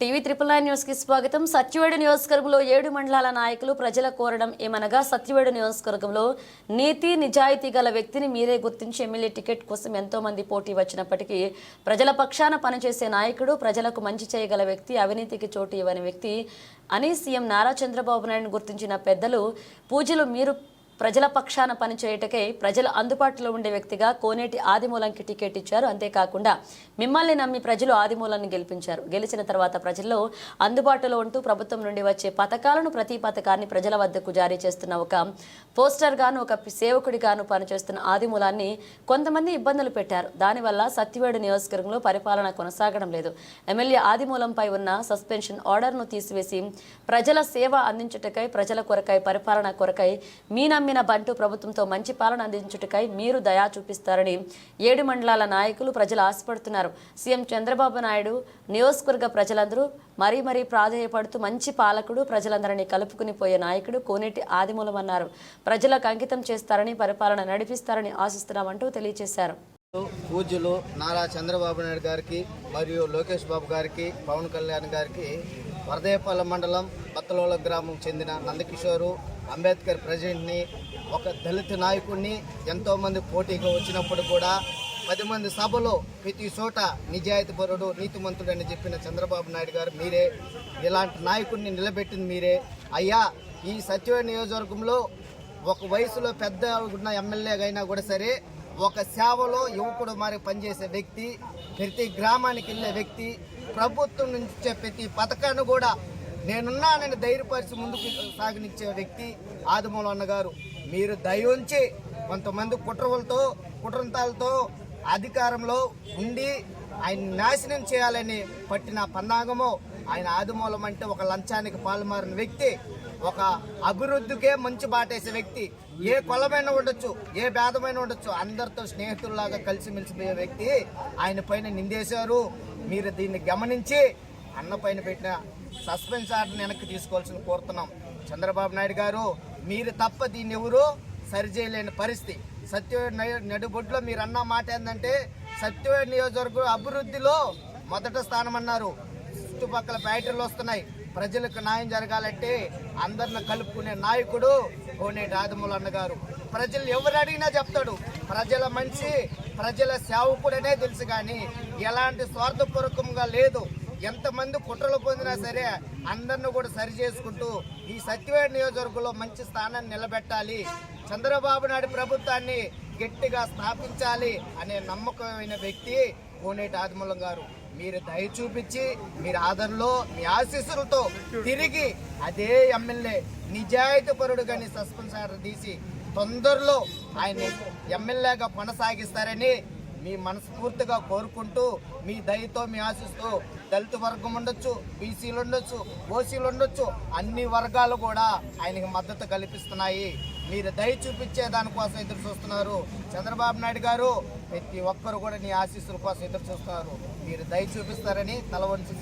TV triple nine న్యూస్కి స్వాగతం. సత్యవేడు నియోజకవర్గంలో ఏడు మండలాల నాయకులు ప్రజల కోరడం ఏమనగా సత్యవేడు నియోజకవర్గంలో నీతి నిజాయితీ గల వ్యక్తిని మీరే గుర్తించి ఎమ్మెల్యే టికెట్ కోసం ఎంతో మంది పోటీ వచ్చినప్పటికీ ప్రజల పక్షాన పనిచేసే నాయకుడు ప్రజలకు మంచి చేయగల వ్యక్తి అవినీతికి చోటు ఇవ్వని వ్యక్తి అని సీఎం నారా చంద్రబాబు నాయుడు గుర్తించిన పెద్దలు పూజలు మీరు ప్రజల పక్షాన పనిచేయటకై ప్రజల అందుబాటులో ఉండే వ్యక్తిగా కోనేటి ఆదిమూలంకి టికెట్ ఇచ్చారు. అంతేకాకుండా మిమ్మల్ని నమ్మి ప్రజలు ఆదిమూలాన్ని గెలిపించారు. గెలిచిన తర్వాత ప్రజల్లో అందుబాటులో ఉంటూ ప్రభుత్వం నుండి వచ్చే పథకాలను ప్రతి పథకాన్ని ప్రజల వద్దకు జారీ చేస్తున్న ఒక పోస్టర్ గాను ఒక సేవకుడిగాను పనిచేస్తున్న ఆదిమూలాన్ని కొంతమంది ఇబ్బందులు పెట్టారు. దానివల్ల సత్యవేడు నియోజకవర్గంలో పరిపాలన కొనసాగడం లేదు. ఎమ్మెల్యే ఆదిమూలంపై ఉన్న సస్పెన్షన్ ఆర్డర్ను తీసివేసి ప్రజల సేవ అందించుటకై ప్రజల కొరకై పరిపాలన కొరకై మీ నమ్మిన బంటు ప్రభుత్వంతో మంచి పాలన అందించుటకై మీరు దయా చూపిస్తారని ఏడు మండలాల నాయకులు ప్రజలు ఆశపడుతున్నారు. సీఎం చంద్రబాబు నాయుడు నియోజకవర్గ ప్రజలందరూ మరీ మరీ ప్రాధేయపడుతూ మంచి పాలకుడు ప్రజలందరినీ కలుపుకుని పోయే నాయకుడు కోనేటి ఆదిమూలమన్నారు. ప్రజలకు అంకితం చేస్తారని పరిపాలన నడిపిస్తారని ఆశిస్తున్నామంటూ తెలియజేశారు. పూజ్యులు నారా చంద్రబాబు నాయుడు గారికి మరియు లోకేష్ బాబు గారికి పవన్ కళ్యాణ్ గారికి వరదేపల్లి మండలం బత్తలోల గ్రామం చెందిన నందకిషోరు అంబేద్కర్ ప్రెసిడెంట్ని ఒక దళిత నాయకుడిని ఎంతోమంది పోటీగా వచ్చినప్పుడు కూడా పది మంది సభలో ప్రతి చోట నిజాయితీపరుడు నీతిమంతుడు అని చెప్పిన చంద్రబాబు నాయుడు గారు మీరే. ఇలాంటి నాయకుడిని నిలబెట్టింది మీరే. అయ్యా ఈ సత్యవేడ నియోజకవర్గంలో ఒక వయసులో పెద్ద ఉన్న ఎమ్మెల్యేగా అయినా కూడా సరే ఒక సేవలో యువకుడు మరి పనిచేసే వ్యక్తి ప్రతి గ్రామానికి వెళ్ళే వ్యక్తి ప్రభుత్వం నుంచి ప్రతి పథకాన్ని కూడా నేనున్నానని ధైర్యపరిచి ముందుకు సాగనిచ్చే వ్యక్తి ఆదిమూల అన్నగారు. మీరు దయ ఉంచి కొంతమంది కుట్రలతో కుట్రంతాలతో అధికారంలో ఉండి ఆయన నాశనం చేయాలని పట్టిన పన్నాగము ఆయన ఆదిమూలం అంటే ఒక లంచానికి పాల్మారిన వ్యక్తి ఒక అభివృద్ధికే మంచి బాటేసే వ్యక్తి. ఏ కులమైన ఉండొచ్చు ఏ భేదమైన ఉండొచ్చు అందరితో స్నేహితుల్లాగా కలిసిమెలిసిపోయే వ్యక్తి ఆయన పైన నిందేశారు. మీరు దీన్ని గమనించి అన్న పైన పెట్టిన సస్పెన్స్ ఆర్డర్ని వెనక్కి తీసుకోవాల్సిన కోరుతున్నాం. చంద్రబాబు నాయుడు గారు మీరు తప్ప దీన్ని ఎవరు సరిచేయలేని పరిస్థితి. సత్యవేడ్ నడుబొడ్లో మీరు అన్న మాట ఏంటంటే సత్యవేడ్ నియోజకవర్గం అభివృద్ధిలో మొదట స్థానం అన్నారు చుట్టుపక్కల ఫ్యాక్టరీలు వస్తున్నాయి. ప్రజలకు న్యాయం జరగాలంటే అందరిని కలుపుకునే నాయకుడు కోనేటి ఆదిమూల అన్న గారు. ప్రజలు ఎవరు అడిగినా చెప్తాడు. ప్రజల మనిషి ప్రజల సేవకుడనే తెలుసు కానీ ఎలాంటి స్వార్థపూర్వకంగా లేదు. ఎంతమంది కుట్రలు పొందినా సరే అందరిని కూడా సరి చేసుకుంటూ ఈ సత్యవేడ నియోజకవర్గంలో మంచి స్థానాన్ని నిలబెట్టాలి. చంద్రబాబు నాయుడు ప్రభుత్వాన్ని గట్టిగా స్థాపించాలి అనే నమ్మకమైన వ్యక్తి కోనేటి ఆదిమూలం గారు. మీరు దయ చూపించి మీరు ఆదరణలో మీ ఆశీస్సులతో తిరిగి అదే ఎమ్మెల్యే నిజాయితీ పరుడు కానీ సస్పెన్సార్ తీసి తొందరలో ఆయన ఎమ్మెల్యేగా కొనసాగిస్తారని మీ మనస్ఫూర్తిగా కోరుకుంటూ మీ దయతో మీ ఆశిస్తూ దళిత వర్గం ఉండొచ్చు బీసీలు ఉండొచ్చు ఓసీలు ఉండొచ్చు అన్ని వర్గాలు కూడా ఆయనకి మద్దతు కల్పిస్తున్నాయి. మీరు దయ చూపించే దానికోసం ఎదురు చూస్తున్నారు. చంద్రబాబు నాయుడు గారు ప్రతి ఒక్కరు కూడా నీ ఆశీస్సుల కోసం ఎదురు చూస్తున్నారు. మీరు దయ చూపిస్తారని తల వంచి